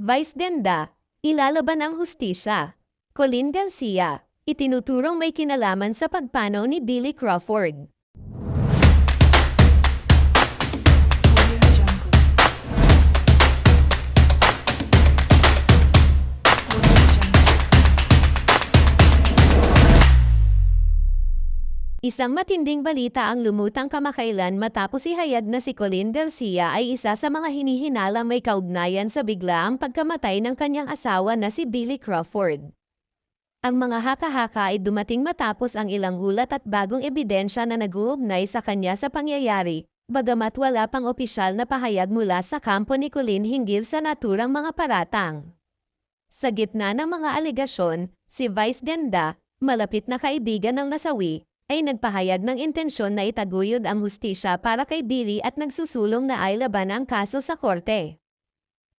Vice Ganda, ilalaban ang hustisya. Colin Garcia, itinuturong may kinalaman sa pagpanaw ni Billy Crawford. Isang matinding balita ang lumutang kamakailan matapos ihayag na si Colin Garcia ay isa sa mga hinihinalang may kaugnayan sa biglaang pagkamatay ng kanyang asawa na si Billy Crawford. Ang mga haka-haka ay dumating matapos ang ilang ulat at bagong ebidensya na nag-uugnay sa kanya sa pangyayari, bagamat wala pang opisyal na pahayag mula sa kampo ni Colin hinggil sa naturang mga paratang. Sa gitna ng mga alegasyon, si Vice Ganda, malapit na kaibigan ng nasawi, ay nagpahayag ng intensyon na itaguyod ang hustisya para kay Billy at nagsusulong na ay laban ang kaso sa korte.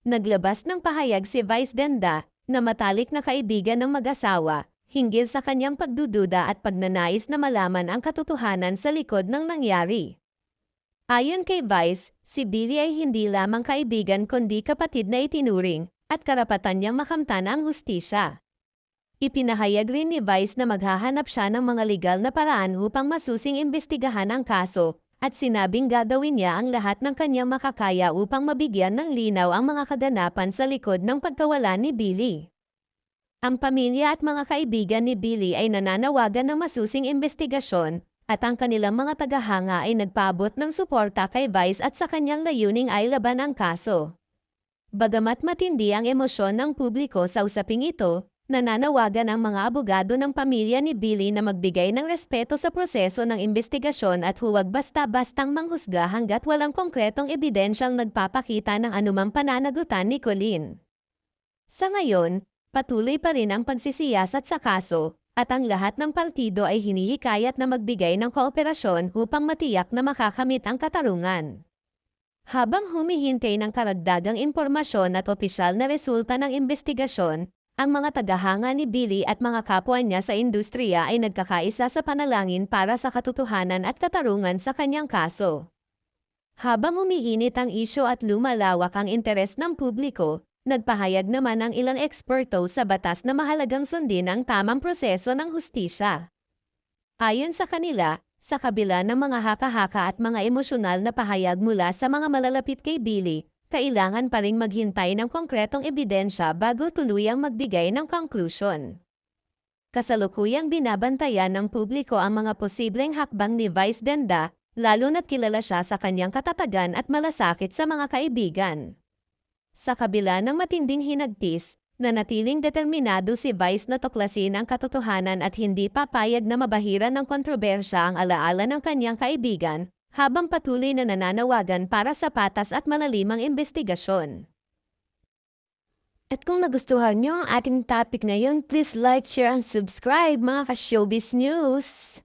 Naglabas ng pahayag si Vice Ganda na matalik na kaibigan ng mag-asawa hinggil sa kanyang pagdududa at pagnanais na malaman ang katotohanan sa likod ng nangyari. Ayon kay Vice, si Billy ay hindi lamang kaibigan kundi kapatid na itinuring at karapatan niyang makamtan ang hustisya. Ipinahayag rin ni Vice na maghahanap siya ng mga legal na paraan upang masusing imbestigahan ang kaso at sinabing gagawin niya ang lahat ng kanyang makakaya upang mabigyan ng linaw ang mga kaganapan sa likod ng pagkawala ni Billy. Ang pamilya at mga kaibigan ni Billy ay nananawagan ng masusing investigasyon at ang kanilang mga tagahanga ay nagpaabot ng suporta kay Vice at sa kanyang layuning ay laban ang kaso. Bagamat matindi ang emosyon ng publiko sa usaping ito, nananawagan ang mga abogado ng pamilya ni Billy na magbigay ng respeto sa proseso ng investigasyon at huwag basta-bastang manghusga hanggat walang konkretong ebidensyang nagpapakita ng anumang pananagutan ni Colin. Sa ngayon, patuloy pa rin ang pagsisiyasat sa kaso, at ang lahat ng partido ay hinihikayat na magbigay ng kooperasyon upang matiyak na makakamit ang katarungan. Habang humihintay ng karagdagang impormasyon at opisyal na resulta ng investigasyon, ang mga tagahanga ni Billy at mga kapwa niya sa industriya ay nagkakaisa sa panalangin para sa katotohanan at katarungan sa kanyang kaso. Habang umiinit ang isyo at lumalawak ang interes ng publiko, nagpahayag naman ang ilang eksperto sa batas na mahalagang sundin ang tamang proseso ng hustisya. Ayon sa kanila, sa kabila ng mga haka-haka at mga emosyonal na pahayag mula sa mga malalapit kay Billy, kailangan pa ring maghintay ng konkretong ebidensya bago tuluyang magbigay ng conclusion. Kasalukuyang binabantayan ng publiko ang mga posibleng hakbang ni Vice Ganda, lalo na't kilala siya sa kanyang katatagan at malasakit sa mga kaibigan. Sa kabila ng matinding hinagpis, nanatiling determinado si Vice na tuklasin ang katotohanan at hindi papayag na mabahiran ng kontrobersya ang alaala ng kanyang kaibigan, habang patuloy na nananawagan para sa patas at malalimang investigasyon. At kung nagustuhan nyo ang ating topic ngayon, please like, share, and subscribe mga ka-showbiz news!